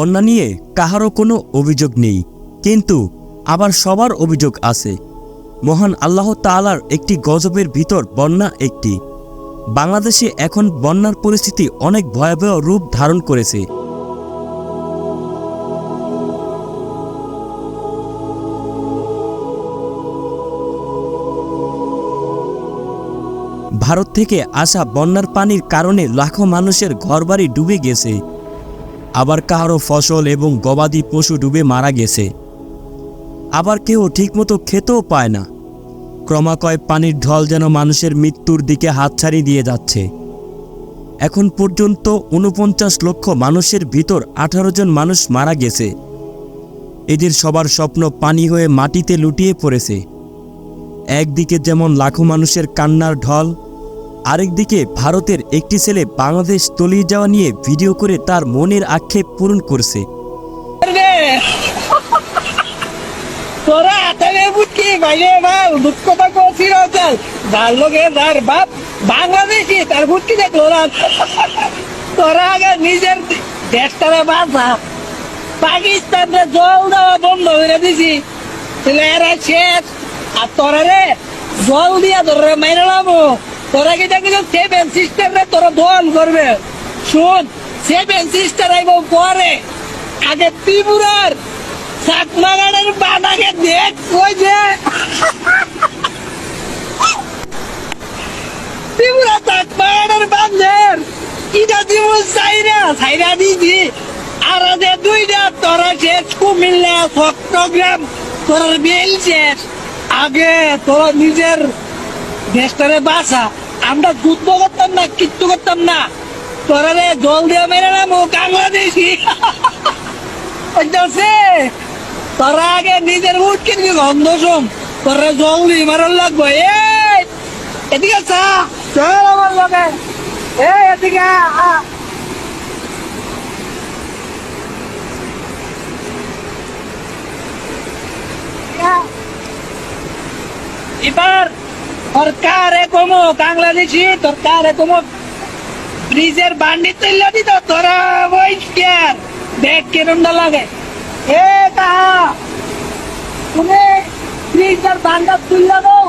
বন্যা নিয়ে কাহারও কোনো অভিযোগ নেই, কিন্তু আবার সবার অভিযোগ আছে। মহান আল্লাহ তালার একটি গজবের ভিতর বন্যা একটি। বাংলাদেশে এখন বন্যার পরিস্থিতি অনেক ভয়াবহ রূপ ধারণ করেছে। ভারত থেকে আসা বন্যার পানির কারণে লাখো মানুষের ঘরবাড়ি ডুবে গেছে। আবার কাহারও ফসল এবং গবাদি পশু ডুবে মারা গেছে। আবার কেউ ঠিকমতো খেতেও পায় না। ক্রমাকয় পানির ঢল যেন মানুষের মৃত্যুর দিকে হাতছাড়ি দিয়ে যাচ্ছে। এখন পর্যন্ত উনপঞ্চাশ লক্ষ মানুষের ভিতর আঠারো জন মানুষ মারা গেছে। এদের সবার স্বপ্ন পানি হয়ে মাটিতে লুটিয়ে পড়েছে। একদিকে যেমন লাখো মানুষের কান্নার ঢল আরেকদিকে ভারতের একটি ছেলে বাংলাদেশ তলিয়ে যাওয়া নিয়ে ভিডিও করে তার মনের আক্ষেপ পূরণ করছে। তোরা তার আগে নিজের জল আর জল দিয়া তোরা মেরে তোরা কি দেখি সেভেন সিস্টেম রে তোরা দোয়ান করবে? শুন সেভেন সিস্টার আইব পরে। আগে ত্রিপুরার চাকমাগানের বাদাকে দেখ, ওই যে। ত্রিপুরা চাকমাগানের বান্ধের ইটা দিব চাইরা চাইরা দিছি। আর যে দুইটা, তোরা শেষ কুমিল্লা, চট্টগ্রাম তোর বেল শেষ। আগে তোরা নিজের দেশটারে বাসা আমরা যুদ্ধ করতাম না, কিচ্ছু করতাম না। তোরা রে জল দিয়ে মেরে না মুখ বাংলাদেশি তোরা আগে নিজের মুখ কিনবি গন্ধ শোন, তোরা জল দিয়ে মারার লাগবে। এই, এদিকে চা। চল আমার লগে। এই, এদিকে। এবার সরকারে কমো বাংলাদেশি সরকারে কমো। ব্রিজের বান্ডি তুললে দিত তোরা ওই কেয়ার দেখ কিরমটা লাগে। এ কাহা তুমি ব্রিজের বান্ডা তুললে দাও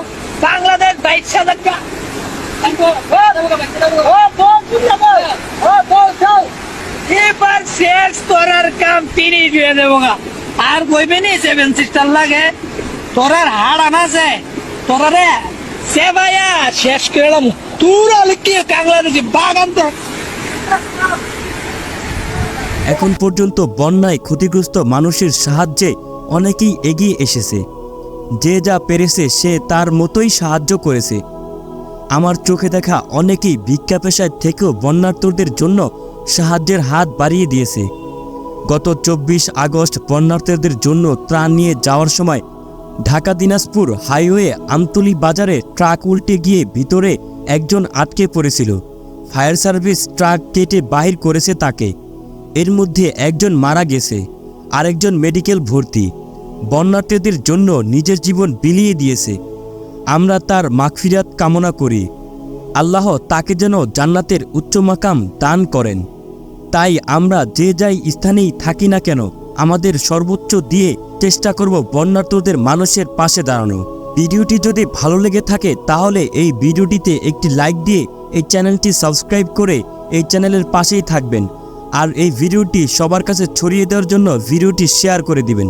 বাংলাদেশ বাইশ হাজার যাও এবার শেষ করার কাম তিনি দিয়ে দেবো আর কইবে নি সেভেন সিস্টার লাগে। তোরার হাড় আনাছে। তোরা রে বাগান এখন পর্যন্ত বন্যায় ক্ষতিগ্রস্ত মানুষের সাহায্যে অনেকেই এগিয়ে এসেছে। যে যা পেরেছে সে তার মতোই সাহায্য করেছে। আমার চোখে দেখা অনেকেই ভিক্ষা পেশায় থেকেও বন্যার্থদের জন্য সাহায্যের হাত বাড়িয়ে দিয়েছে। গত চব্বিশ আগস্ট বন্যার্থীদের জন্য ত্রাণ নিয়ে যাওয়ার সময় ঢাকা দিনাজপুর হাইওয়ে আমতলি বাজারে ট্রাক উল্টে গিয়ে ভিতরে একজন আটকে পড়েছিল। ফায়ার সার্ভিস ট্রাক কেটে বাহির করেছে তাকে। এর মধ্যে একজন মারা গেছে, আরেকজন মেডিকেল ভর্তি। বন্যার্থীদের জন্য নিজের জীবন বিলিয়ে দিয়েছে। আমরা তার মাগফিরাত কামনা করি। আল্লাহ তাকে যেন জান্নাতের উচ্চ মাকাম দান করেন। তাই আমরা যে যাই স্থানেই থাকি না কেন, আমাদের সর্বোচ্চ দিয়ে চেষ্টা করব বন্যার্থদের মানুষের পাশে দাঁড়ানো। ভিডিওটি যদি ভালো লেগে থাকে, তাহলে এই ভিডিওটিতে একটি লাইক দিয়ে এই চ্যানেলটি সাবস্ক্রাইব করে এই চ্যানেলের পাশেই থাকবেন। আর এই ভিডিওটি সবার কাছে ছড়িয়ে দেওয়ার জন্য ভিডিওটি শেয়ার করে দিবেন।